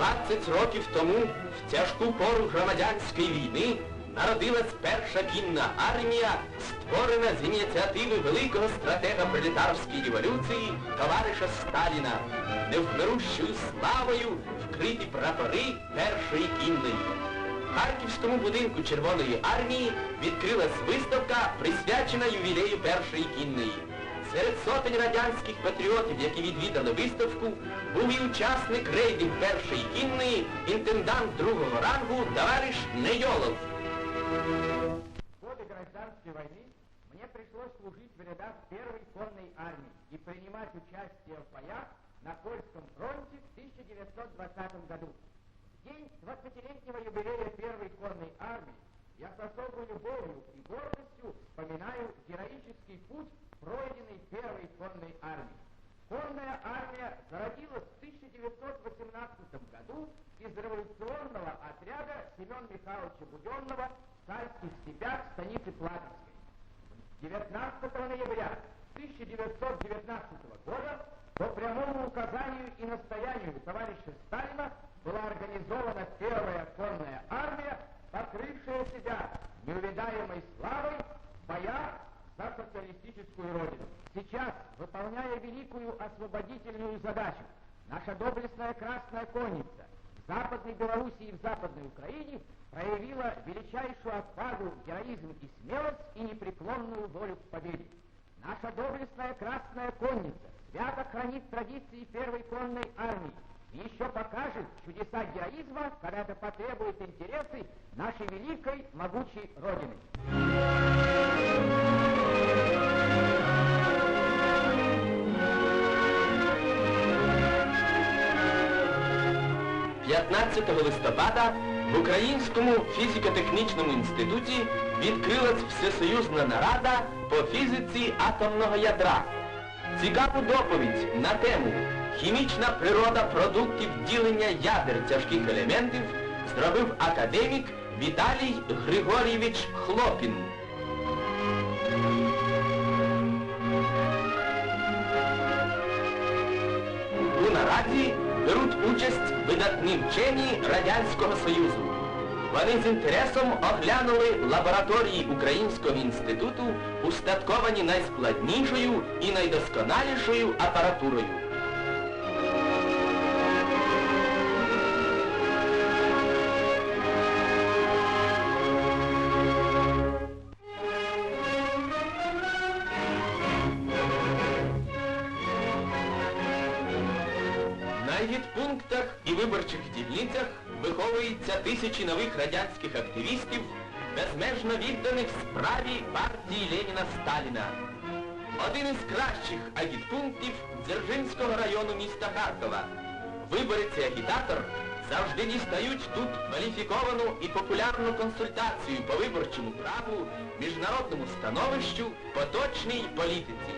20 років тому, в тяжку пору громадянської війни, народилась перша кінна армія, створена з ініціативи великого стратега пролетарської революції товариша Сталіна, невмирущою славою вкриті прапори першої кінної. В Харківському будинку Червоної армії відкрилась виставка, присвячена ювілею першої кінної. Серед сотень радянських патріотів, які відвідали виставку, був і учасник рейдів першої кінної, інтендант другого рангу товариш Нейолов. В годы гражданской войны мне пришлось служить в рядах первой конной армии и принимать участие в боях на Польском фронте в 1920 году. В день 20-летнего юбилея первой конной армии я с особой любовью и гордостью вспоминаю героический путь, пройденный первой конной армией. Конная армия зародилась в 1918 году из революционного отряда Семена Михайловича Буденного в Сальских степях станицы Платовской. 19 ноября 1919 года по прямому указанию и настоянию товарища Сталина была организована первая конная армия, покрывшая себя неувидаемой славой в боях социалистическую родину. Сейчас, выполняя великую освободительную задачу, наша доблестная Красная Конница в Западной Белоруссии и в Западной Украине проявила величайшую отвагу, героизм и смелость и непреклонную волю к победе. Наша доблестная Красная Конница свято хранит традиции Первой конной армии и еще покажет чудеса героизма, когда это потребует интересы нашей великой, могучей Родины. 15 листопада в Українському фізико-технічному інституті відкрилась всесоюзна нарада по фізиці атомного ядра. Цікаву доповідь на тему Хімічна природа продуктів ділення ядер тяжких елементів зробив академік Віталій Григорійович Хлопін. У нараді беруть участь видатні вчені Радянського Союзу. Вони з інтересом оглянули лабораторії Українського інституту, устатковані найскладнішою і найдосконалішою апаратурою. Агітпунктах і виборчих дільницях виховуються тисячі нових радянських активістів, безмежно відданих справі партії Леніна Сталіна. Один із кращих агітпунктів Дзержинського району міста Харкова. Виборець і агітатор завжди дістають тут кваліфіковану і популярну консультацію по виборчому праву, міжнародному становищу, поточній політиці.